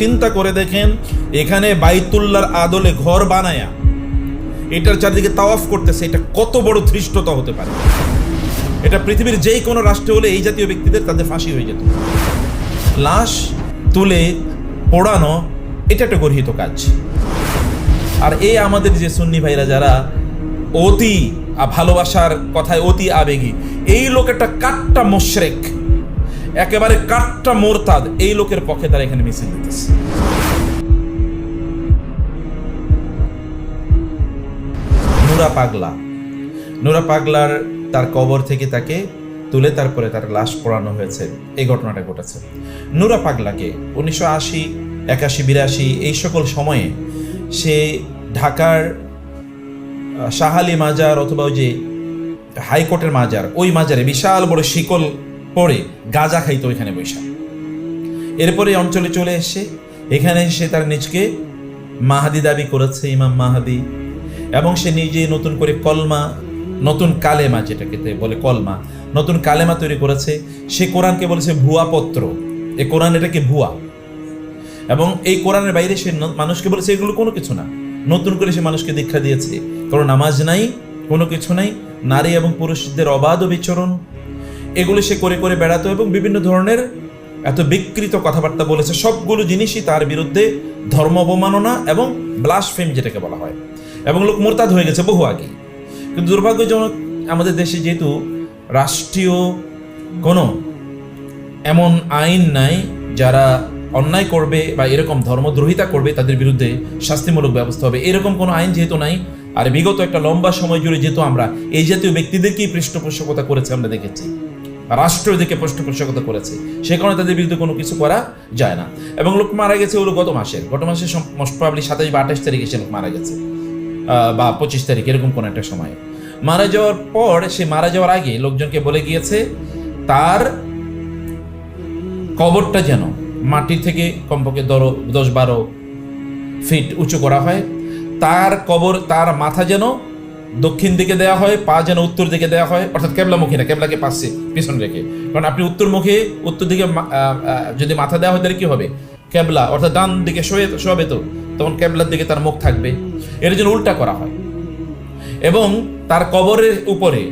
চিন্তা করে দেখেন, এখানে বাইতুল্লার আদলে ঘর বানায়া, এটার চারদিকে তাওয়াফ করতেছে, এটা কত বড় ধৃষ্টতা হতে পারে। এটা পৃথিবীর যেই কোনো রাষ্ট্রে হলে এই জাতীয় ব্যক্তিদের তাদের ফাঁসি হয়ে যেত। লাশ তুলে পোড়ানো, এটা একটা গর্হিত কাজ। আর এই আমাদের যে সুন্নি ভাইরা যারা অতি ভালোবাসার কথায় অতি আবেগী, এই লোক একটা কাট্টা মোশরেক। একেবারে কাট্টা মোরতাদ, এই লোকের পক্ষে তারা এখানে মিছিল দিতেছে। নুরা পাগলা। নুরা পাগলার তার কবর থেকে তাকে তুলে তারপরে তার লাশ পড়ানো হয়েছে। এই ঘটনাটা ঘটেছে। নুরা পাগলাকে উনিশশো আশি, একাশি, বিরাশি, এই সকল সময়ে সে ঢাকার শাহালি মাজার অথবা ওই যে হাইকোর্টের মাজার, ওই মাজারে বিশাল বড় শিকল পরে গাঁজা খাইতো ওইখানে বৈশা এরপরে অঞ্চলে চলে এসে এখানে সে তার নিজকে মাহাদি দাবি করেছে, ইমাম মাহাদি, এবং সে নিজে নতুন করে কলমা, নতুন কালেমা যেটাকে বলে কলমা, নতুন কালেমা তৈরি করেছে। সে কোরআনকে বলেছে ভুয়া পত্র। এ কোরআন এটাকে ভুয়া। এবং এই কোরআনের বাইরে সে মানুষকে বলেছে এগুলো কোনো কিছু না। নতুন করে সে মানুষকে দীক্ষা দিয়েছে। কারণ নামাজ নাই, কোনো কিছু নাই। নারী এবং পুরুষদের অবাধ বিচরণ এগুলো সে করে করে বেড়াতো এবং বিভিন্ন ধরনের এত বিকৃত কথাবার্তা বলেছে। সবগুলো জিনিসই তার বিরুদ্ধে ধর্ম অবমাননা এবং ব্লাসফেম যেটাকে বলা হয়। এবং লোক মোরতাদ হয়ে গেছে বহু আগে কিন্তু দুর্ভাগ্যজনক আমাদের দেশে যেহেতু রাষ্ট্রীয় কোনো এমন আইন নাই যারা অন্যায় করবে বা এরকম ধর্মদ্রোহিতা করবে, তাদের বিরুদ্ধে শাস্তিমূলক ব্যবস্থা হবে। এরকম কোনো আইন যেহেতু নাই, আর বিগত একটা লম্বা সময় জুড়ে যেহেতু আমরা এই জাতীয় ব্যক্তিদেরকেই পৃষ্ঠপোষকতা করেছে, আমরা দেখেছি। রাষ্ট্র দিকে পৃষ্ঠপোষকতা করেছে। সে কারণে তাদের বিরুদ্ধে কোনো কিছু করা যায় না। এবং লোক মারা গেছে ওগুলো গত মাসের। গত মাসের মোস্ট সাতাশ বা আঠাশ তারিখে সে লোক মারা গেছে। বা পঁচিশ তারিখ, এরকম কোনো একটা সময়। মারা যাওয়ার পর, সে মারা যাওয়ার আগে লোকজনকে বলে গিয়েছে, তার কবরটা যেন মাটি থেকে কমপক্ষে ধরো দশ বারো ফিট উঁচু করা হয়। তার কবর, তার মাথা যেন দক্ষিণ দিকে দেওয়া হয়, পা যেন উত্তর দিকে দেওয়া হয়, অর্থাৎ কেবলামুখী না, কেবলাকে পাশে, পিছনে রেখে। কারণ আপনি উত্তরমুখী, উত্তর দিকে যদি মাথা দেওয়া হয়, তাহলে কি হবে? কেবলা, অর্থাৎ ডান দিকে শোয়ে, শোয়াবে তো, তখন কেবলার দিকে তার মুখ থাকবে। এর জন্য উল্টা করা হয়। এবং তার কবরের উপরে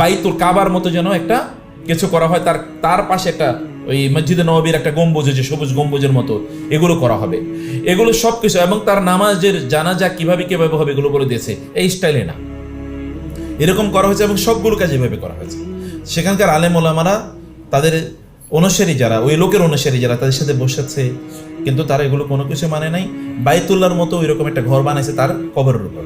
বাইতুল কাবার মতো যেন একটা কিছু করা হয়, তার তার পাশে একটা ওই মসজিদে নবীর একটা গম্বুজ যে সবুজ গম্বুজের মতো। এগুলো করা হবে। এগুলো সব কিছু এবং তার নামাজের জানাজা কীভাবে কীভাবে হবে এগুলো বলে দিয়েছে। এই স্টাইলে না। এরকম করা হয়েছে এবং সবগুলো কাজ এভাবে করা হয়েছে। সেখানকার আলেম ওলামারা তাদের অনুসারী যারা, ওই লোকের অনুসারী যারা তাদের সাথে বসেছে, কিন্তু তারা এগুলো কোনো কিছু মানে নাই। বাইতুল্লার মতো ওইরকম একটা ঘর বানাইছে তার কবরের উপর।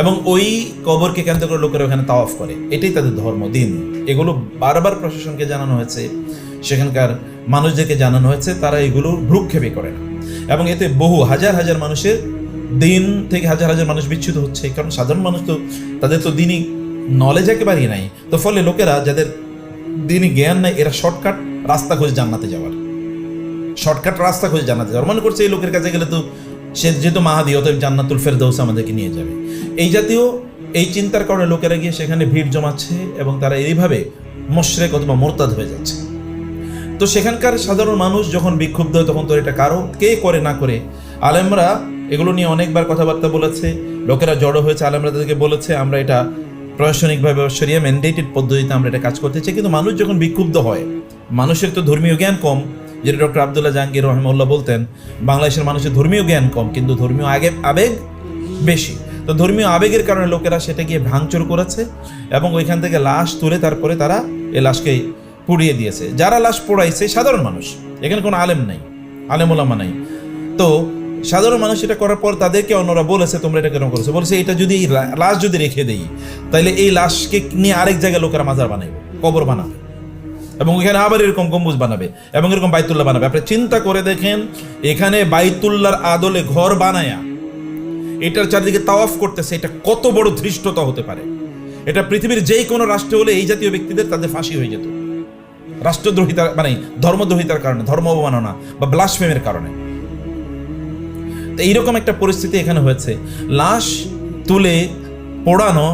এবং ওই কবরকে কেন্দ্র করে লোকেরা ওখানে তাওয়াফ করে। এটাই তাদের ধর্ম, দিন। এগুলো বারবার প্রশাসনকে জানানো হয়েছে, সেখানকার মানুষদেরকে জানানো হয়েছে, তারা এগুলো ভ্রুক্ষেপে করে না। এবং এতে বহু, হাজার হাজার মানুষের দিন থেকে হাজার হাজার মানুষ বিচ্ছুত হচ্ছে, কারণ সাধারণ মানুষ তো, তাদের তো দিনই নলেজ একেবারেই নাই। তো ফলে লোকেরা যাদের দিনই জ্ঞান নাই, এরা শর্টকাট রাস্তা খুঁজে জান্নাতে যাওয়ার। শর্টকাট রাস্তা খুঁজে জান্নাতে যাওয়ার। মনে করছে এই লোকের কাছে গেলে তো সে যেহেতু মাহাদি, অতএব জান্নাতুল ফেরদৌস আমাদেরকে নিয়ে যাবে। এই জাতীয় এই চিন্তার কারণে লোকেরা গিয়ে সেখানে ভিড় জমাচ্ছে এবং তারা এইভাবে মোশরেক অথবা মোরতাদ হয়ে যাচ্ছে। তো সেখানকার সাধারণ মানুষ যখন বিক্ষুব্ধ হয়, তখন তো এটা কারও কে করে না করে। আলেমরা এগুলো নিয়ে অনেকবার কথাবার্তা বলেছে, লোকেরা জড়ো হয়েছে, আলেমরা তাদেরকে বলেছে, আমরা এটা প্রশাসনিকভাবে সরিয়ে ম্যান্ডেটেড পদ্ধতিতে আমরা এটা কাজ করতে চাই। কিন্তু মানুষ যখন বিক্ষুব্ধ হয়, মানুষের তো ধর্মীয় জ্ঞান কম যেটা ডক্টর আবদুল্লাহ জাহাঙ্গীর রহমউল্লাহ বলতেন, বাংলাদেশের মানুষের ধর্মীয় জ্ঞান কম, কিন্তু ধর্মীয় আগে আবেগ বেশি। তো ধর্মীয় আবেগের কারণে লোকেরা সেটা গিয়ে ভাঙচুর করেছে এবং ওইখান থেকে লাশ তুলে তারপরে তারা এই লাশকে পুড়িয়ে দিয়েছে। যারা লাশ পোড়াইছে, সাধারণ মানুষ। এখানে কোনো আলেম নাই আলেম ওলামা নাই। তো সাধারণ মানুষ এটা করার পর তাদেরকে অন্যরা বলেছে, তোমরা এটা কেন করেছ? বলেছে, এটা যদি লাশ যদি রেখে দেই তাহলে এই লাশকে নিয়ে আরেক জায়গায় লোকেরা মাজার বানাবে কবর বানাবে। এবং এখানে আবার এরকম গম্বুজ বানাবে এবং এরকম বাইতুল্লাহ বানাবে। আপনি চিন্তা করে দেখেন, এখানে বাইতুল্লাহর আদলে ঘর বানায়া, এটার চারদিকে তাওয়াফ করতেছে, এটা কত বড় ধৃষ্টতা হতে পারে। এটা পৃথিবীর যে কোনো রাষ্ট্রে হলে এই জাতীয় ব্যক্তিদের তাদের ফাঁসি হয়ে যেত। রাষ্ট্রদ্রোহিতার মানে ধর্মদ্রোহিতার কারণে, ধর্ম অবমাননা বা ব্লাসফেমের কারণে। তো এইরকম একটা পরিস্থিতি এখানে হয়েছে। লাশ তুলে পোড়ানো,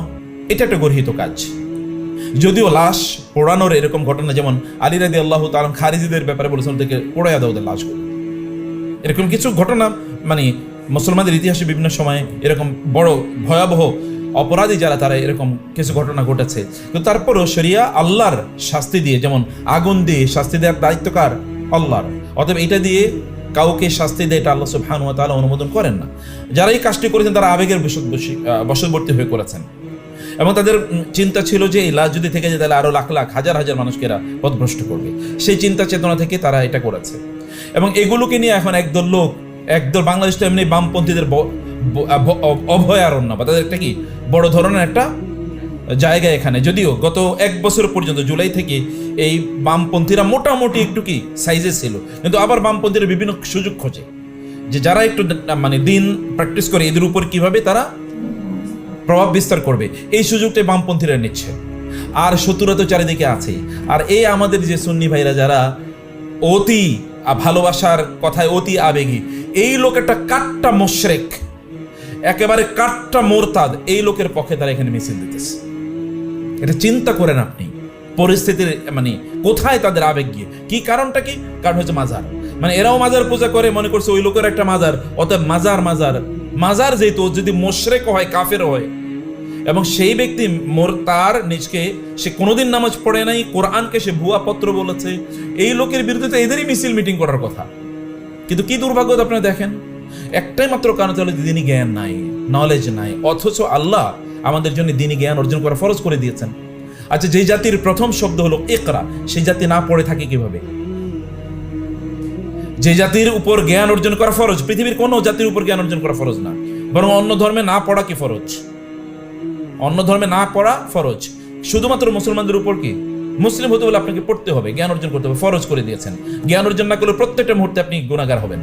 এটা একটা গর্হিত কাজ। যদিও লাশ পোড়ানোর এরকম ঘটনা, যেমন আলী রাদি আল্লাহ তালাম খারিজিদের ব্যাপারে বলেছেন, ওদেরকে পোড়াইয়া দাও ওদের লাশগুলো। এরকম কিছু ঘটনা মানে মুসলমানদের ইতিহাসে বিভিন্ন সময়ে এরকম বড় ভয়াবহ অপরাধী যারা, তারা এরকম কিছু ঘটনা ঘটেছে। কিন্তু তারপরেও শরিয়া আল্লাহর শাস্তি দিয়ে, যেমন আগুন দিয়ে শাস্তি দেওয়ার দায়িত্বকার আল্লাহর। অতএব এটা দিয়ে কাউকে শাস্তি দেয় এটা আল্লাহ সুবহানাহু ওয়া তাআলা অনুমোদন করেন না। যারা এই কাজটি করেছেন, তারা আবেগের বশ- বশী- বশবর্তী হয়ে করেছেন এবং তাদের চিন্তা ছিল যে এই লাশ যদি থেকে যায়, তাহলে আরও লাখ লাখ, হাজার হাজার মানুষকে এরা পথভ্রষ্ট করবে। সেই চিন্তা চেতনা থেকে তারা এটা করেছে। এবং এগুলোকে নিয়ে এখন একদল লোক, একদল বাংলাদেশ তো এমনি বামপন্থীদের অভয়ারণ্য বা তাদের একটা কি, বড় ধরনের একটা জায়গা এখানে। যদিও গত এক বছর পর্যন্ত, জুলাই থেকে এই বামপন্থীরা মোটামুটি একটু কি সাইজে ছিল। কিন্তু আবার বামপন্থীরা বিভিন্ন সুযোগ খোঁজে। যে যারা একটু মানে দিন প্র্যাকটিস করে, এদের উপর কীভাবে তারা প্রভাব বিস্তার করবে। এই সুযোগটা বামপন্থীরা নিচ্ছে। আর শত্রুরা তো চারিদিকে আছে। আর এই আমাদের যে সুন্নি ভাইরা যারা অতি ভালোবাসার কথায় অতি আবেগী, এই লোক একটা কাট্টা মোশরেক। একেবারে কাট্টা মোরতাদ। এই লোকের পক্ষে তারা এখানে মিছিল দিতেছে। এটা চিন্তা করেন আপনি। পরিস্থিতির মানে কোথায় তাদের আবেগ গিয়ে? কি কারণটা কি? কারণ হচ্ছে মাজার। মানে এরাও মাজার পূজা করে, মনে করছে ওই লোকের একটা মাজার। অতএব মাজার মাজার। মাজার যেহেতু, যদি মোশরেক হয় কাফের হয় এবং সেই ব্যক্তি মোর তার নিজকে, সে কোনোদিন নামাজ পড়ে নাই, কোরআনকে সে ভুয়া পত্র বলেছে। এই লোকের বিরুদ্ধে তো এদেরই মিছিল মিটিং করার কথা। কিন্তু কি দুর্ভাগ্য আপনারা দেখেন? একটাই মাত্র কারণ হলো দিনই জ্ঞান নাই নলেজ নাই, অথচ আল্লাহ আমাদের জন্য দিনই জ্ঞান অর্জন করা ফরজ করে দিয়েছেন। আচ্ছা যেই জাতির প্রথম শব্দ হলো একরা সেই জাতি না পড়ে থাকে কীভাবে? যে জাতির উপর জ্ঞান অর্জন করা ফরজ, পৃথিবীর কোনো জাতির উপর জ্ঞান অর্জন করা ফরজ না। বরং অন্য ধর্মে না পড়া কি ফরজ? অন্য ধর্মে না পড়া ফরজ। শুধুমাত্র মুসলমানদের উপর কি? মুসলিম হতে হলে আপনাকে পড়তে হবে, জ্ঞান অর্জন করতে হবে, ফরজ করে দিয়েছেন। জ্ঞান অর্জন না করলে প্রত্যেকটা মুহূর্তে আপনি গুণাগার হবেন।